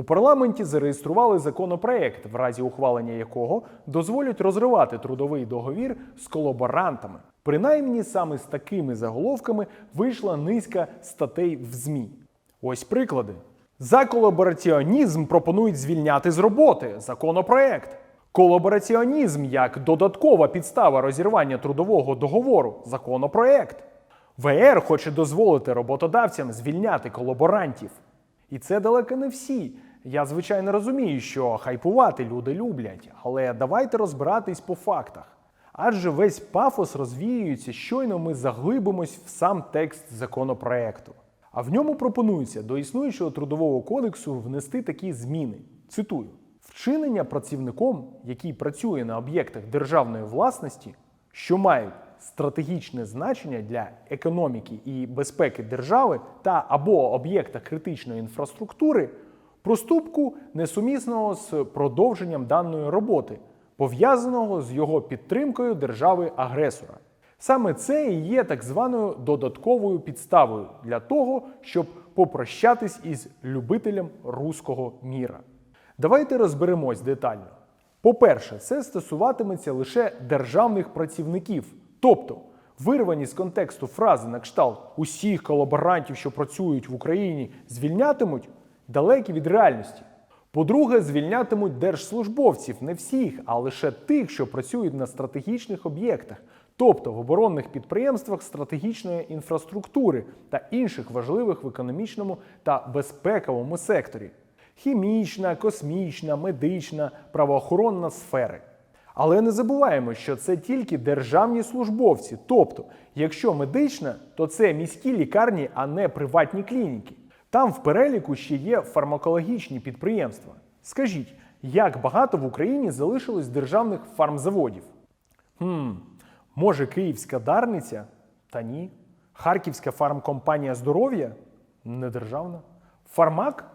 У парламенті зареєстрували законопроект, в разі ухвалення якого дозволять розривати трудовий договір з колаборантами. Принаймні саме з такими заголовками вийшла низка статей в ЗМІ. Ось приклади. За колабораціонізм пропонують звільняти з роботи законопроект. Колабораціонізм як додаткова підстава розірвання трудового договору законопроект. ВР хоче дозволити роботодавцям звільняти колаборантів. І це далеко не всі. Я звичайно розумію, що хайпувати люди люблять, але давайте розбиратись по фактах. Адже весь пафос розвіюється, щойно ми заглибимось в сам текст законопроекту. А в ньому пропонується до існуючого трудового кодексу внести такі зміни. Цитую: вчинення працівником, який працює на об'єктах державної власності, що мають стратегічне значення для економіки і безпеки держави та або об'єкта критичної інфраструктури, проступку несумісного з продовженням даної роботи, пов'язаного з його підтримкою держави-агресора. Саме це і є так званою додатковою підставою для того, щоб попрощатись із любителем руського міра. Давайте розберемось детально. По-перше, це стосуватиметься лише державних працівників, тобто вирвані з контексту фрази на кшталт усіх колаборантів, що працюють в Україні, звільнятимуть далекі від реальності. По-друге, звільнятимуть держслужбовців не всіх, а лише тих, що працюють на стратегічних об'єктах, тобто в оборонних підприємствах стратегічної інфраструктури та інших важливих в економічному та безпековому секторі хімічна, космічна, медична, правоохоронна сфери. Але не забуваємо, що це тільки державні службовці. Тобто, якщо медична, то це міські лікарні, а не приватні клініки. Там в переліку ще є фармакологічні підприємства. Скажіть, як багато в Україні залишилось державних фармзаводів? Хм, може, Київська Дарниця? Та ні. Харківська фармкомпанія здоров'я? Не державна. Фармак?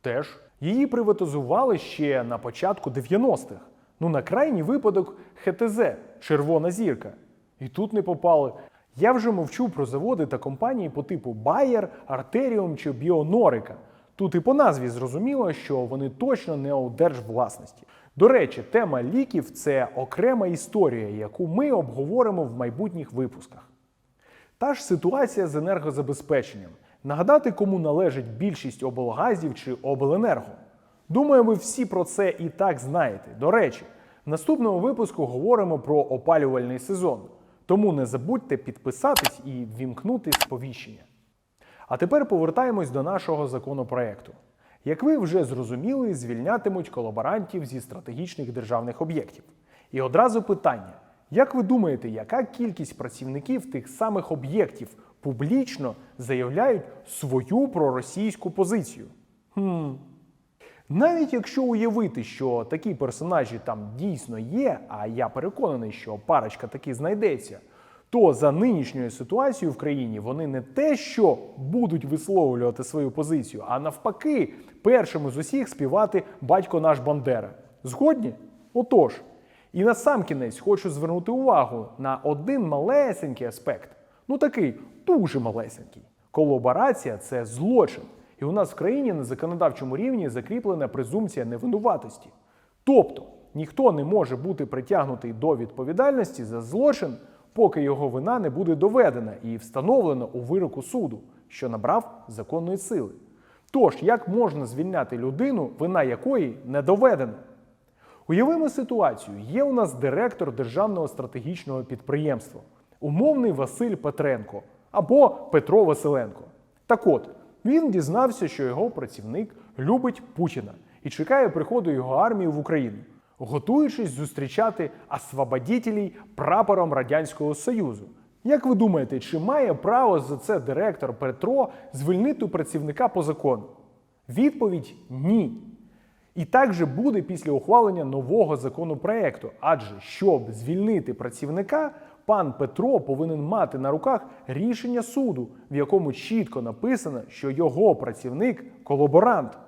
Теж. Її приватизували ще на початку 90-х. Ну, на крайній випадок ХТЗ Червона зірка. І тут не попали. Я вже мовчу про заводи та компанії по типу Bayer, Arterium чи Біонорика. Тут і по назві зрозуміло, що вони точно не у держвласності. До речі, тема ліків це окрема історія, яку ми обговоримо в майбутніх випусках. Та ж ситуація з енергозабезпеченням. Нагадати, кому належить більшість облгазів чи обленерго. Думаю, ви всі про це і так знаєте. До речі, в наступному випуску говоримо про опалювальний сезон. Тому не забудьте підписатись і ввімкнути сповіщення. А тепер повертаємось до нашого законопроекту. Як ви вже зрозуміли, звільнятимуть колаборантів зі стратегічних державних об'єктів. І одразу питання: як ви думаєте, яка кількість працівників тих самих об'єктів публічно заявляють свою проросійську позицію? Хм. Навіть якщо уявити, що такі персонажі там дійсно є, а я переконаний, що парочка таки знайдеться, то за нинішньою ситуацією в країні вони не те, що будуть висловлювати свою позицію, а навпаки, першими з усіх співати батько наш Бандера. Згодні? Отож. І на сам кінець хочу звернути увагу на один малесенький аспект. Ну такий дуже малесенький. Колаборація це злочин. І у нас в країні на законодавчому рівні закріплена презумпція невинуватості. Тобто ніхто не може бути притягнутий до відповідальності за злочин, поки його вина не буде доведена і встановлена у вироку суду, що набрав законної сили. Тож, як можна звільняти людину, вина якої не доведена? Уявимо ситуацію: є у нас директор державного стратегічного підприємства, умовний Василь Петренко або Петро Василенко. Так от, він дізнався, що його працівник любить Путіна і чекає приходу його армії в Україну, готуючись зустрічати освободітелей прапором Радянського Союзу. Як ви думаєте, чи має право за це директор Петро звільнити працівника по закону? Відповідь ні. І так же буде після ухвалення нового законопроекту, адже щоб звільнити працівника, пан Петро повинен мати на руках рішення суду, в якому чітко написано, що його працівник колаборант.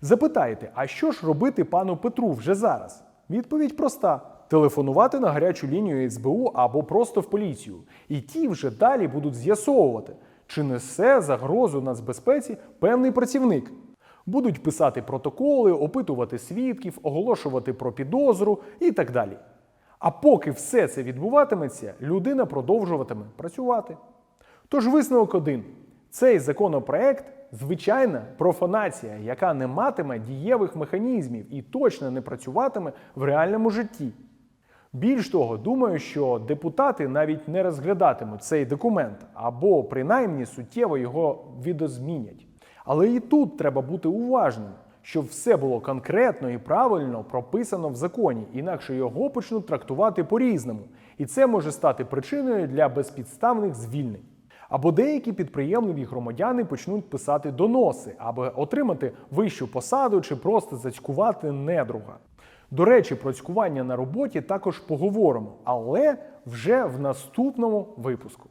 Запитаєте, а що ж робити пану Петру вже зараз? Відповідь проста: телефонувати на гарячу лінію СБУ або просто в поліцію. І ті вже далі будуть з'ясовувати, чи несе загрозу нацбезпеці певний працівник. Будуть писати протоколи, опитувати свідків, оголошувати про підозру і так далі. А поки все це відбуватиметься, людина продовжуватиме працювати. Тож висновок один: цей законопроект звичайна профанація, яка не матиме дієвих механізмів і точно не працюватиме в реальному житті. Більш того, думаю, що депутати навіть не розглядатимуть цей документ або принаймні суттєво його відозмінять. Але і тут треба бути уважним, щоб все було конкретно і правильно прописано в законі, інакше його почнуть трактувати по-різному, і це може стати причиною для безпідставних звільнень. Або деякі підприємливі громадяни почнуть писати доноси, аби отримати вищу посаду чи просто зацькувати недруга. До речі, про цькування на роботі також поговоримо, але вже в наступному випуску.